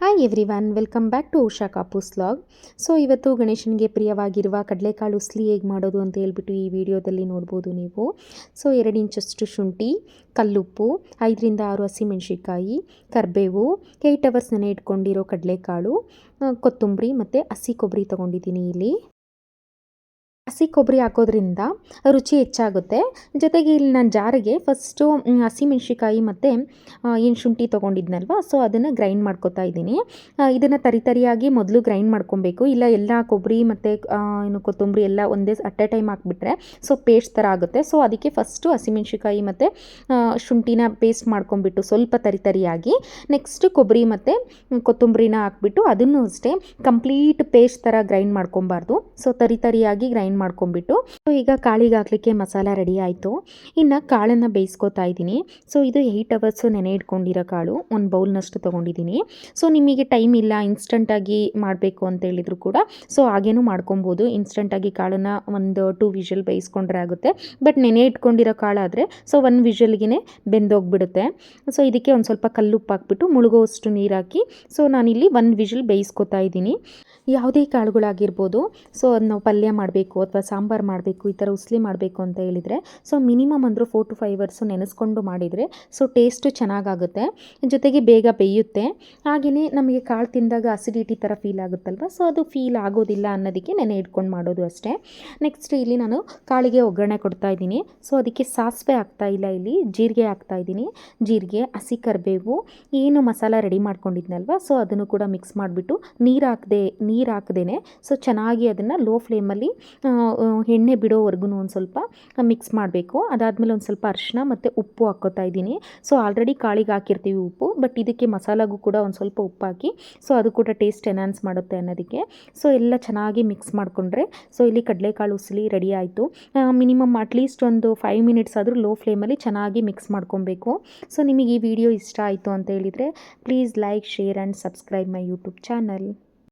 Hi everyone welcome back to Usha Kapoos log so ಇವತ್ತು ಗಣೇಶನಿಗೆ ಪ್ರಿಯವಾಗಿರುವ ಕಡಲೆಕಾಳು ಉಸ್ಲಿ ಹೇಗೆ ಮಾಡೋದು ಅಂತ ಹೇಳ್ಬಿಟ್ಟು ಈ ವಿಡಿಯೋದಲ್ಲಿ ನೋಡ್ಬೋದು ನೀವು. ಸೊ ಎರಡು ಇಂಚಷ್ಟು ಶುಂಠಿ, ಕಲ್ಲುಪ್ಪು, ಐದರಿಂದ ಆರು ಹಸಿಮೆಣ್ಸಿಕಾಯಿ ಕರಿಬೇವು ಏಯ್ಟ್ ಅವರ್ಸ್ ನೆನೆ ಇಟ್ಕೊಂಡಿರೋ ಕಡಲೆಕಾಳು ಕೊತ್ತಂಬರಿ ಮತ್ತು ಹಸಿ ಕೊಬ್ಬರಿ ತೊಗೊಂಡಿದ್ದೀನಿ ಇಲ್ಲಿ. ಹಸಿ ಕೊಬ್ಬರಿ ಹಾಕೋದ್ರಿಂದ ರುಚಿ ಹೆಚ್ಚಾಗುತ್ತೆ. ಜೊತೆಗೆ ಇಲ್ಲಿ ನಾನು ಜಾರಿಗೆ ಫಸ್ಟು ಹಸಿಮೆಣ್ಸಿಕಾಯಿ ಮತ್ತು ಏನು ಶುಂಠಿ ತೊಗೊಂಡಿದ್ನಲ್ವ ಸೊ ಅದನ್ನು ಗ್ರೈಂಡ್ ಮಾಡ್ಕೊತಾ ಇದ್ದೀನಿ. ಇದನ್ನು ತರಿ ತರಿಯಾಗಿ ಮೊದಲು ಗ್ರೈಂಡ್ ಮಾಡ್ಕೊಬೇಕು. ಇಲ್ಲ ಎಲ್ಲ ಕೊಬ್ಬರಿ ಮತ್ತು ಏನು ಕೊತ್ತಂಬರಿ ಎಲ್ಲ ಒಂದೇ ಅಟ್ ಎ ಟೈಮ್ ಹಾಕ್ಬಿಟ್ರೆ ಸೊ ಪೇಸ್ಟ್ ಥರ ಆಗುತ್ತೆ. ಸೊ ಅದಕ್ಕೆ ಫಸ್ಟು ಹಸಿಮೆಣ್ಸಿಕಾಯಿ ಮತ್ತು ಶುಂಠಿನ ಪೇಸ್ಟ್ ಮಾಡ್ಕೊಂಬಿಟ್ಟು ಸ್ವಲ್ಪ ತರಿ ತರಿಯಾಗಿ ನೆಕ್ಸ್ಟ್ ಕೊಬ್ಬರಿ ಮತ್ತು ಕೊತ್ತಂಬರಿನ ಹಾಕ್ಬಿಟ್ಟು ಅದನ್ನು ಅಷ್ಟೇ ಕಂಪ್ಲೀಟ್ ಪೇಸ್ಟ್ ಥರ ಗ್ರೈಂಡ್ ಮಾಡ್ಕೊಬಾರ್ದು. ಸೊ ತರಿ ತರಿಯಾಗಿ ಗ್ರೈಂಡ್ ಮಾಡ್ಕೊಂಬಿಟ್ಟು ಸೊ ಈಗ ಕಾಳಿಗೆ ಹಾಕ್ಲಿಕ್ಕೆ ಮಸಾಲ ರೆಡಿ ಆಯಿತು. ಇನ್ನು ಕಾಳನ್ನು ಬೇಯಿಸ್ಕೊತಾ ಇದ್ದೀನಿ. ಸೊ ಇದು ಏಯ್ಟ್ ಅವರ್ಸು ನೆನೆ ಇಟ್ಕೊಂಡಿರೋ ಕಾಳು, ಒಂದು ಬೌಲ್ನಷ್ಟು ತೊಗೊಂಡಿದ್ದೀನಿ. ಸೊ ನಿಮಗೆ ಟೈಮ್ ಇಲ್ಲ ಇನ್ಸ್ಟಂಟಾಗಿ ಮಾಡಬೇಕು ಅಂತ ಹೇಳಿದ್ರು ಕೂಡ, ಸೊ ಹಾಗೇನೂ ಮಾಡ್ಕೊಬೋದು. ಇನ್ಸ್ಟಂಟಾಗಿ ಕಾಳನ್ನು ಒಂದು ಟೂ ವಿಷಲ್ ಬೇಯಿಸ್ಕೊಂಡ್ರೆ ಆಗುತ್ತೆ. ಬಟ್ ನೆನೆ ಇಟ್ಕೊಂಡಿರೋ ಕಾಳಾದರೆ, ಸೊ ಒಂದು ವಿಷಲ್ಗೆ ಬೆಂದೋಗ್ಬಿಡುತ್ತೆ. ಸೊ ಇದಕ್ಕೆ ಒಂದು ಸ್ವಲ್ಪ ಕಲ್ಲುಪ್ಪು ಹಾಕ್ಬಿಟ್ಟು, ಮುಳುಗೋವಷ್ಟು ನೀರು ಹಾಕಿ ಸೊ ನಾನಿಲ್ಲಿ ಒಂದು ವಿಷಲ್ ಬೇಯಿಸ್ಕೊತಾ ಇದ್ದೀನಿ. ಯಾವುದೇ ಕಾಳುಗಳಾಗಿರ್ಬೋದು, ಸೊ ಅದು ನಾವು ಪಲ್ಯ ಮಾಡಬೇಕು ಅಥವಾ ಸಾಂಬಾರು ಮಾಡಬೇಕು, ಈ ಥರ ಉಸ್ಲಿ ಮಾಡಬೇಕು ಅಂತ ಹೇಳಿದರೆ ಸೊ ಮಿನಿಮಮ್ ಅಂದರೂ ಫೋರ್ ಟು ಫೈವ್ ಅವರ್ಸು ನೆನೆಸ್ಕೊಂಡು ಮಾಡಿದರೆ ಸೊ ಟೇಸ್ಟು ಚೆನ್ನಾಗಾಗುತ್ತೆ. ಜೊತೆಗೆ ಬೇಗ ಬೇಯುತ್ತೆ. ಹಾಗೆಯೇ ನಮಗೆ ಕಾಳು ತಿಂದಾಗ ಅಸಿಡಿಟಿ ಥರ ಫೀಲ್ ಆಗುತ್ತಲ್ವ ಸೊ ಅದು ಫೀಲ್ ಆಗೋದಿಲ್ಲ ಅನ್ನೋದಕ್ಕೆ ನೆನೆ ಇಟ್ಕೊಂಡು ಮಾಡೋದು ಅಷ್ಟೇ. ನೆಕ್ಸ್ಟ್ ಇಲ್ಲಿ ನಾನು ಕಾಳಿಗೆ ಒಗ್ಗರಣೆ ಕೊಡ್ತಾ ಇದ್ದೀನಿ. ಸೊ ಅದಕ್ಕೆ ಸಾಸಿವೆ ಆಗ್ತಾ ಇಲ್ಲ ಇಲ್ಲಿ, ಜೀರಿಗೆ ಹಾಕ್ತಾ ಇದ್ದೀನಿ. ಜೀರಿಗೆ, ಹಸಿ ಕರಿಬೇವು, ಏನು ಮಸಾಲ ರೆಡಿ ಮಾಡ್ಕೊಂಡಿದ್ನಲ್ವ ಸೊ ಅದನ್ನು ಕೂಡ ಮಿಕ್ಸ್ ಮಾಡಿಬಿಟ್ಟು ನೀರು ಹಾಕದೆ, ನೀರು ಹಾಕ್ದೇನೆ ಸೊ ಚೆನ್ನಾಗಿ ಅದನ್ನು ಲೋ ಫ್ಲೇಮಲ್ಲಿ ಎಣ್ಣೆ ಬಿಡೋವರೆಗೂ ಒಂದು ಸ್ವಲ್ಪ ಮಿಕ್ಸ್ ಮಾಡಬೇಕು. ಅದಾದಮೇಲೆ ಒಂದು ಸ್ವಲ್ಪ ಅರಿಶಿನ ಮತ್ತು ಉಪ್ಪು ಹಾಕೋತಾ ಇದ್ದೀನಿ. ಸೊ ಆಲ್ರೆಡಿ ಕಾಳಿಗೆ ಹಾಕಿರ್ತೀವಿ ಉಪ್ಪು ಬಟ್ ಇದಕ್ಕೆ ಮಸಾಲಾಗೂ ಕೂಡ ಒಂದು ಸ್ವಲ್ಪ ಉಪ್ಪು ಹಾಕಿ ಸೊ ಅದು ಕೂಡ ಟೇಸ್ಟ್ ಎನ್ಹಾನ್ಸ್ ಮಾಡುತ್ತೆ ಅನ್ನೋದಕ್ಕೆ. ಸೊ ಎಲ್ಲ ಚೆನ್ನಾಗಿ ಮಿಕ್ಸ್ ಮಾಡಿಕೊಂಡ್ರೆ ಸೊ ಇಲ್ಲಿ ಕಡಲೆಕಾಳು ಉಸಲಿ ರೆಡಿ ಆಯಿತು. ಮಿನಿಮಮ್ ಅಟ್ಲೀಸ್ಟ್ ಒಂದು ಫೈವ್ ಮಿನಿಟ್ಸ್ ಆದರೂ ಲೋ ಫ್ಲೇಮಲ್ಲಿ ಚೆನ್ನಾಗಿ ಮಿಕ್ಸ್ ಮಾಡ್ಕೊಬೇಕು. ಸೊ ನಿಮಗೆ ಈ ವಿಡಿಯೋ ಇಷ್ಟ ಆಯಿತು ಅಂತ ಹೇಳಿದರೆ please like share and subscribe my YouTube channel